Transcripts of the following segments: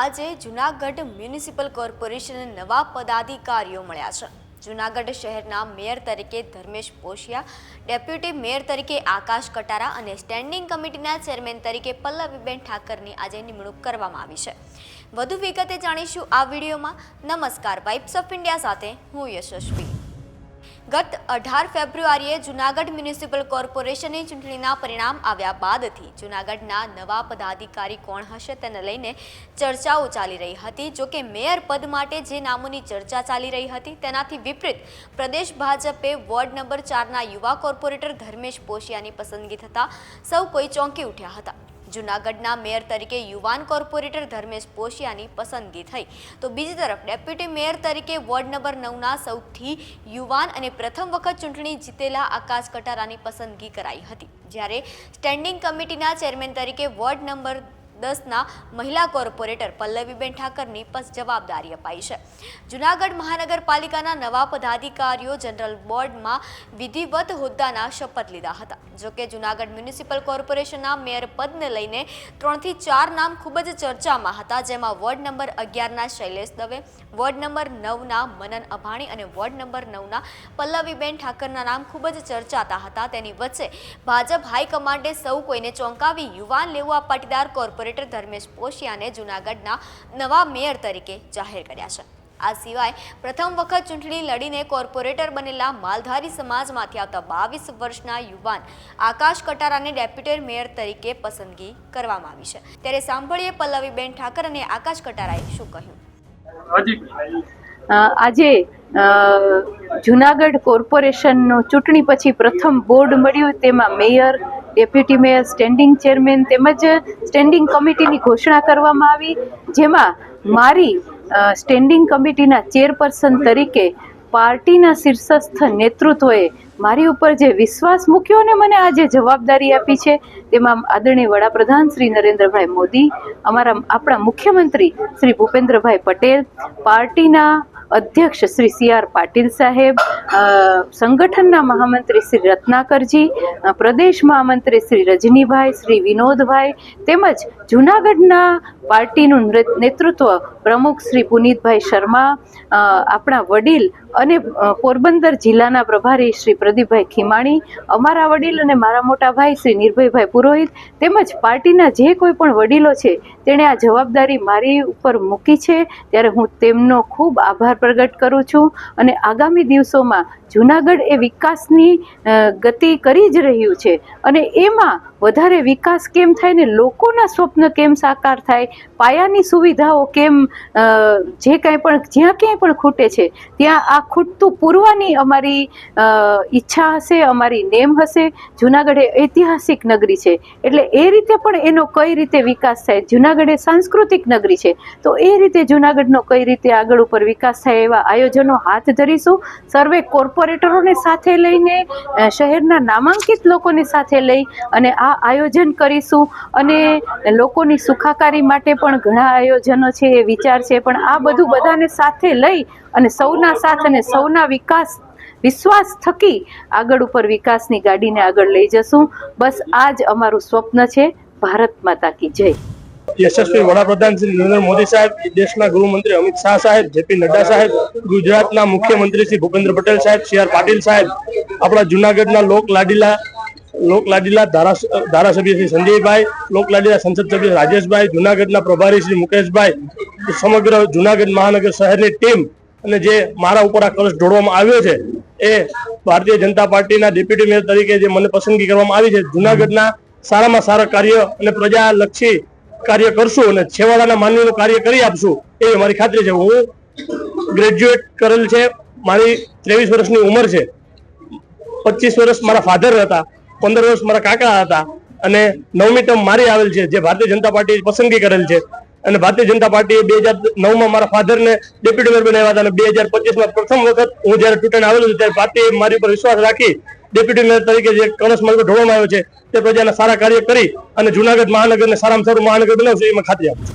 આજે Junagadh municipal corporation નવા પદાધિકારીઓ મળ્યા છે. જુનાગઢ શહેરના મેયર તરીકે ધર્મેશ પોશિયા, ડેપ્યુટી મેયર તરીકે આકાશ કટારા અને સ્ટેન્ડિંગ કમિટીના ચેરમેન તરીકે પલ્લવીબેન ઠાકરની આજે નિમણૂક કરવામાં આવી છે. વધુ વિગતે જાણીશું આ વિડીયોમાં. નમસ્કાર, વાઇબ્સ ઓફ ઇન્ડિયા સાથે હું યશસ્વી. ગત અઢાર ફેબ્રુઆરીએ જુનાગઢ મ્યુનિસિપલ કોર્પોરેશનની ચૂંટણીના પરિણામ આવ્યા બાદથી જુનાગઢના નવા પદાધિકારી કોણ હશે તેને લઈને ચર્ચાઓ ચાલી રહી હતી. જો કે મેયર પદ માટે જે નામોની ચર્ચા ચાલી રહી હતી તેનાથી વિપરીત પ્રદેશ ભાજપે વોર્ડ નંબર ચારના યુવા કોર્પોરેટર ધર્મેશ પોશિયાની પસંદગી થતાં સૌ કોઈ ચોંકી ઉઠ્યા હતા. જુનાગઢના મેયર તરીકે યુવાન કોર્પોરેટર ધર્મેશ પોશિયાની પસંદગી થઈ. તો બીજી તરફ ડેપ્યુટી મેયર તરીકે વોર્ડ નંબર નવના સૌથી યુવાન અને પ્રથમ વખત ચૂંટણી જીતેલા આકાશ કટારાની પસંદગી કરાઈ હતી. જ્યારે સ્ટેન્ડિંગ કમિટીના ચેરમેન તરીકે વોર્ડ નંબર દસના મહિલા કોર્પોરેટર પલ્લવીબેન ઠાકરની જવાબદારી અપાઈ છે. જુનાગઢ મહાનગરપાલિકાના નવા પદાધિકારીઓ જનરલ બોર્ડમાં વિધિવત હોદ્દાના શપથ લીધા હતા. જોકે જુનાગઢ મ્યુનિસિપલ કોર્પોરેશનના મેયર પદને લઈને ત્રણથી ચાર નામ ખૂબ જ ચર્ચામાં હતા, જેમાં વોર્ડ નંબર અગિયારના શૈલેષ દવે, વોર્ડ નંબર નવના મનન અભાણી અને વોર્ડ નંબર નવના પલ્લવીબેન ઠાકરના નામ ખૂબ જ ચર્ચાતા હતા. તેની વચ્ચે ભાજપ હાઈકમાન્ડે સૌ કોઈને ચોંકાવી યુવાન લેવા પાટીદાર કોર્પોરેટર ધર્મેશ પોશિયાને જૂનાગઢના નવા મેયર તરીકે જાહેર કર્યા છે. આ સિવાય પ્રથમ વખત ચૂંટણી લડીને કોર્પોરેટર બનેલા માલધારી સમાજમાંથી આવતા બાવીસ વર્ષના યુવાન આકાશ કટારાને ડેપ્યુટી મેયર તરીકે પસંદગી કરવામાં આવી છે. ત્યારે સાંભળીએ પલ્લવીબેન ઠાકર અને આકાશ કટારાએ શું કહ્યું. આજે જુનાગઢ કોર્પોરેશનનું ચૂંટણી પછી પ્રથમ બોર્ડ મળ્યું, તેમાં mayor deputy mayor, standing chairman તેમજ સ્ટેન્ડિંગ કમિટીની ઘોષણા કરવામાં આવી, જેમાં મારી સ્ટેન્ડિંગ કમિટીના ચેરપર્સન તરીકે પાર્ટીના શીર્ષસ્થ નેતૃત્વએ મારી ઉપર જે વિશ્વાસ મૂક્યો અને મને આ જે જવાબદારી આપી છે, તેમાં આદરણીય વડાપ્રધાન શ્રી નરેન્દ્રભાઈ મોદી, અમારા, આપણા મુખ્યમંત્રી શ્રી ભૂપેન્દ્રભાઈ પટેલ, પાર્ટીના અધ્યક્ષ શ્રી સી આર પાટીલ સાહેબ સંગઠનના મહામંત્રી શ્રી રત્નાકરજી પ્રદેશ મહામંત્રી શ્રી રજનીભાઈ, શ્રી વિનોદભાઈ તેમજ જૂનાગઢના પાર્ટીનું નેતૃત્વ પ્રમુખ શ્રી પુનીતભાઈ શર્મા આપણા વડીલ અને પોરબંદર જિલ્લાના પ્રભારી શ્રી પ્રદીપભાઈ ખીમાણી, અમારા વડીલ અને મારા મોટા ભાઈ શ્રી નિર્ભયભાઈ પુરોહિત તેમજ પાર્ટીના જે કોઈ પણ વડીલો છે, તેણે આ જવાબદારી મારી ઉપર મૂકી છે. ત્યારે હું તેમનો ખૂબ આભાર પ્રગટ કરું છું અને આગામી દિવસોમાં જુનાગઢ એ વિકાસની ગતિ કરી જ રહ્યું છે. અને એમાં વધારે વિકાસ કેમ થાય ને લોકોના સ્વપ્ન કેમ સાકાર થાય, પાયાની સુવિધાઓ કેમ જે કાંઈ પણ, જ્યાં ક્યાંય પણ ખૂટે છે, ત્યાં આ ખૂટતું પૂરવાની અમારી ઈચ્છા હશે, અમારી નેમ હશે. જુનાગઢ એ ઐતિહાસિક નગરી છે. એટલે એ રીતે પણ એનો કઈ રીતે વિકાસ થાય? જુનાગઢ એ સાંસ્કૃતિક નગરી છે. તો એ રીતે જુનાગઢનો કઈ રીતે આગળ ઉપર વિકાસ થાય એવા આયોજનો હાથ ધરીશું? સર્વે કોર્પોરેટરોને સાથે લઈને શહેરના નામાંકિત લોકોને સાથે લઈ અને આ આયોજન કરીશું અને લોકોની સુખાકારી માટે પણ ઘણા આયોજનો છે, એ વિચાર છે, પણ આ બધું બધાને સાથે લઈ અને સૌના સાથ અને સૌના વિકાસ, વિશ્વાસ થકી આગળ ઉપર વિકાસની ગાડીને આગળ લઈ જશું. બસ આ જ અમારું સ્વપ્ન છે, ભારત માતા કી જય. યશસ્વી વડાપ્રધાન શ્રી નરેન્દ્ર મોદી સાહેબ, દેશના ગૃહમંત્રી અમિત શાહ સાહેબ, જેપી નડ્ડા સાહેબ, ગુજરાતના મુખ્યમંત્રી શ્રી ભૂપેન્દ્ર પટેલ સાહેબ, સી આર પાટીલ સાહેબ, આપણા જુનાગઢના લોક લાડીલા લોક લાડીલા ધારાસ- ધારાસભ્ય શ્રી સંજયભાઈ, લોકલાડીલા સંસદ સભ્ય રાજેશભાઈ, જુનાગઢના પ્રભારી શ્રી મુકેશભાઈ સમગ્ર જુનાગઢ મહાનગર શહેરની ટીમ અને જે મારા ઉપર આ કલશ ઢોળવામાં આવ્યો છે, એ ભારતીય જનતા પાર્ટીના ડેપ્યુટી મેયર તરીકે જે મને પસંદગી કરવામાં આવી છે, જુનાગઢના સારામાં સારા કાર્ય અને પ્રજાલક્ષી કાર્ય કરશું અને છેવાડાના માનવીનું કાર્ય કરી આપશું એ મારી ખાતરી છે. હું ગ્રેજ્યુએટ કરેલ છે, મારી ત્રેવીસ વર્ષની ઉંમર છે. પચીસ વર્ષ મારા ફાધર હતા પંદર વર્ષ મારા કાકા હતા અને નવમી ટર્મ મારી આવેલ છે, જે ભારતીય જનતા પાર્ટી પસંદગી કરેલ છે. અને ભારતીય જનતા પાર્ટીએ બે હજાર નવમાં મારા ફાધરને ડેપ્યુટી મેયર બનાવ્યા હતા અને બે હજાર પચીસમાં પ્રથમ વખત હું જયારે ચૂંટણી આવેલું છું, ત્યારે પાર્ટીએ મારી ઉપર વિશ્વાસ રાખી ડેપ્યુટી મેયર તરીકે જે કણસ માર્ગ ઢોળવામાં આવ્યો છે, તે પ્રજાના સારા કાર્ય કરી અને જુનાગઢ મહાનગરને સારામાં સારું મહાનગર બનાવશે એમાં ખાતરી આપું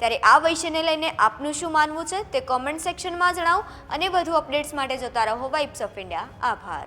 ત્યારે આ વિષયને લઈને આપનું શું માનવું છે, તે કોમેન્ટ સેક્શનમાં જણાવો અને વધુ અપડેટ્સ માટે જોતા રહો વાઇબ્સ ઓફ ઇન્ડિયા આભાર.